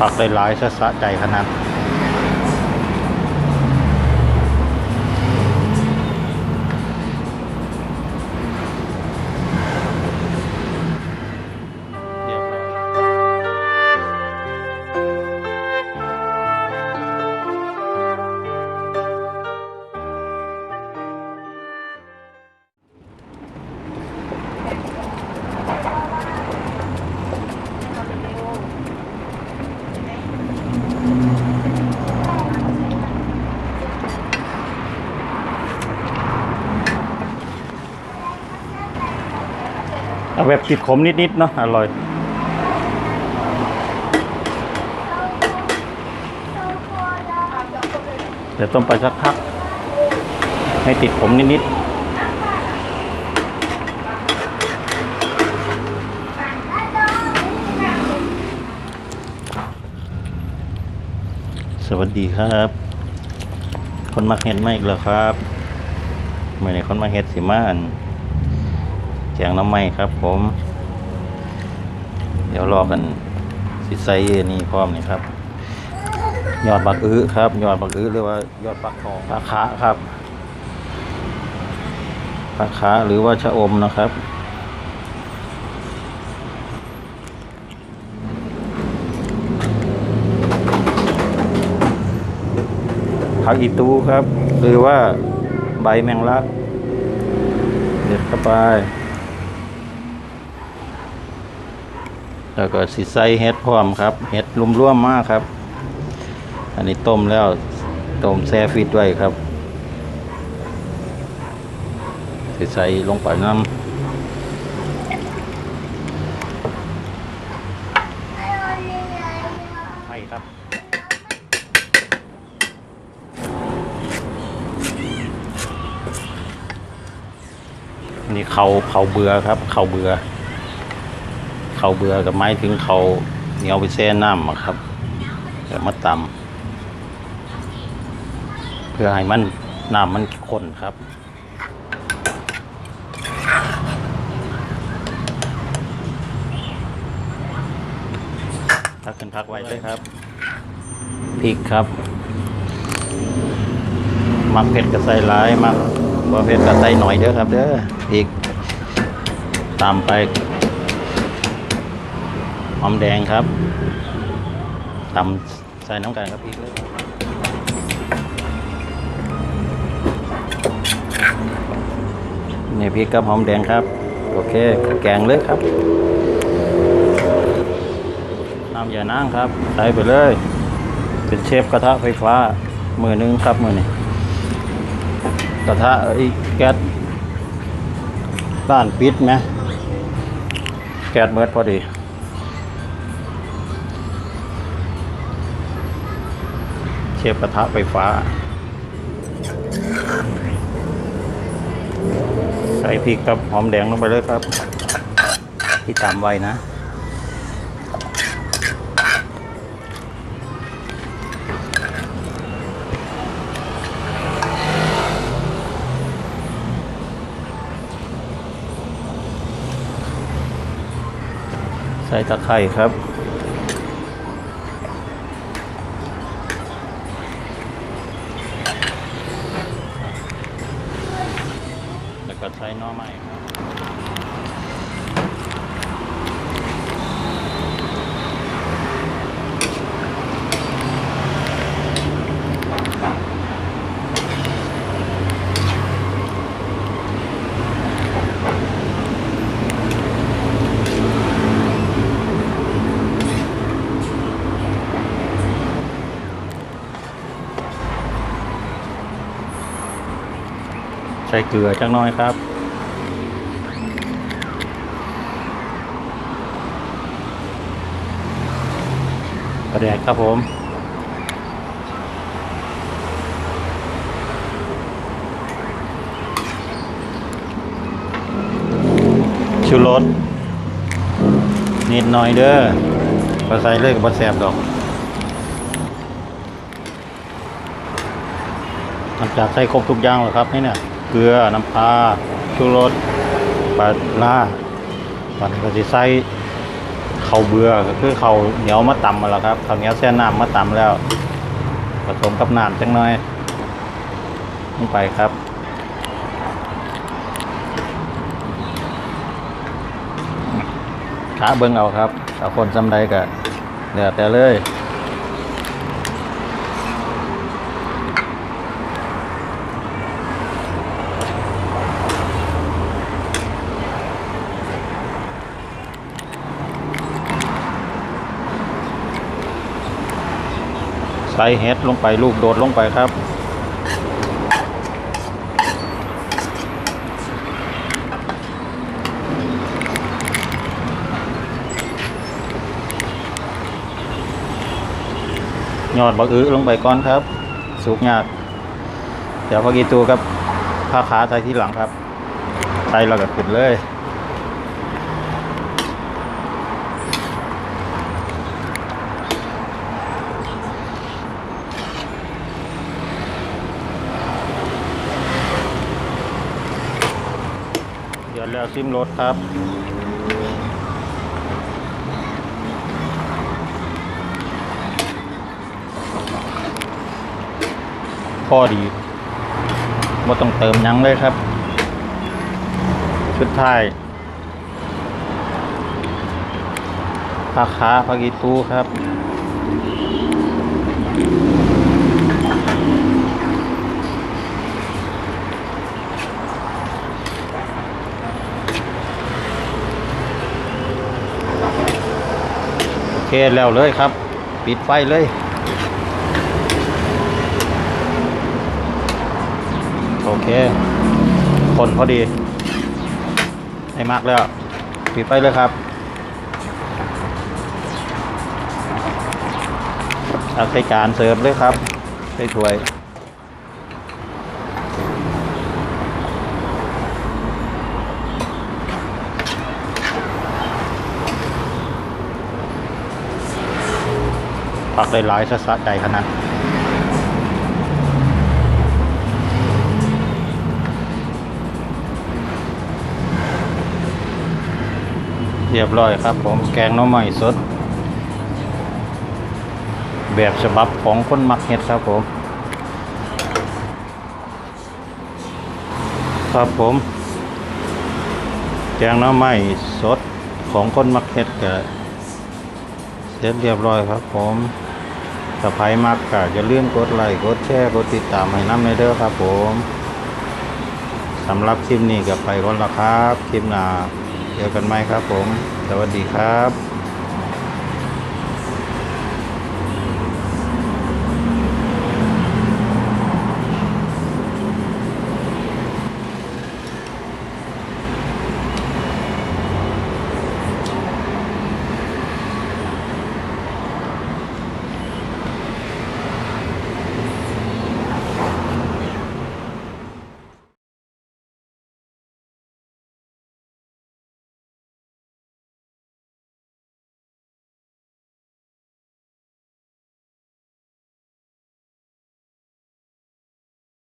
ผักได้หลายสะสะใจขนาด เอาแบบติดขมนิดๆเนาะอร่อย เดี๋ยวต้มไปสักพัก ให้ติดขมนิดๆสวัสดีครับ คนมาเห็ดมาอีกแล้วครับไม่ได้คนมาเห็ดสิมาอัน แจงน้ำไม้ครับผม เดี๋ยวรอกันสิไซนี่พร้อมนี่ครับยอดบักอื้อครับยอดบักอื้อหรือว่ายอดปักทองปลาคะครับปลาคะหรือว่าชะอมนะครับผักอีตูครับ หรือว่าใบแมงลักเด็ดเข้าไป แล้วก็สิใส่เห็ดพร้อมครับเห็ดรุมร่วมๆมากครับ อันนี้ต้มแล้วต้มแช่ฟิตไว้ครับสิใส่ลงไปน้ำไข่ครับนี่เขาเขาเบือครับ เขาเบือ เขาเบื่อกับไม้ถึงเขาเหนียวไปแช่น้ำครับแล้วมาตำเพื่อให้มันน้ำมันข้นครับพักกันพักไว้เลยครับพริกครับ มักเผ็ดก็ใส่หลายมักบ่เผ็ดก็ใส่หน่อยเด้อครับ เด้อพริกตามไป หอมแดงครับตำใส่น้ำกันครับพริกเนี่พริกกับหอมแดงครับ โอเค แกงเลยครับน้ำยานั่งครับใส่ไปเลย เป็นเชฟกระทะไฟฟ้ามือนึงครับมือนี้กระทะไอ้แก๊สบ้านปิดไหมแก๊สเมิดพอดี เชฟกระทะไฟฟ้า ใส่พริกกับหอมแดงลงไปเลยครับ ที่ตามไว้นะใส่ตะไคร่ครับ แล้วก็ใช้หน้อไม้ครับ ใส่เกลือจักน้อยครับกระแดกครับผมชูรสนิดหน่อยเด้อพอใส่เลยกับบะแสบดอกหลังจากใส่ครบทุกอย่างแล้วครับนี่เนี่ย เกลือ น้ำปลาชูรสปลาล่าปันก็สิใส่เขาวเบื่อก็คือเขาวเหนียวมาตำมาแล้วครับเขาวเหนียวแช่น้ำมาตำแล้วผสมกับน้ำจังหน้อยลงไปครับขาเบิ้งเอาครับเอาคนจำใดก็เดี๋ยวแต่เลย ใส่เห็ดลงไปลูกโดดลงไปครับ ยอดบักอื้อลงไปก่อนครับ สุกยากเดี๋ยวพอกีตูกับผ้าขาใส่ที่หลังครับใส่เราก็ขึ้นเลย ดี๋ยวแล้วซิมรถครับพอดีไม่ต้องเติมยังเลยครับ ชุดท้ายผักขาผักอีตูครับ เคแล้วเลยครับ ปิดไฟเลยโอเค คนพอดีให้มากแล้ว ปิดไฟเลยครับเอาใส่จานเสิร์ฟเลยครับใส่ถ้วย ผักได้หลายสะสะใจขนาดเรียบร้อยครับผมแกงน้อใหม่สด แบบฉบับของคนมักเห็ดครับผม ครับผมแกงน้อใหม่สดของคนมักเห็ดก็เสร็จเรียบร้อยครับผม ถ้าใครมักก็อย่าลืมกดไลค์กดแชร์กดติดตามให้น้ำในเด้อครับผมสำหรับคลิปนี้ก็ไปก่อนละครับ คลิปหน้าเจอกันไหมครับผม สวัสดีครับ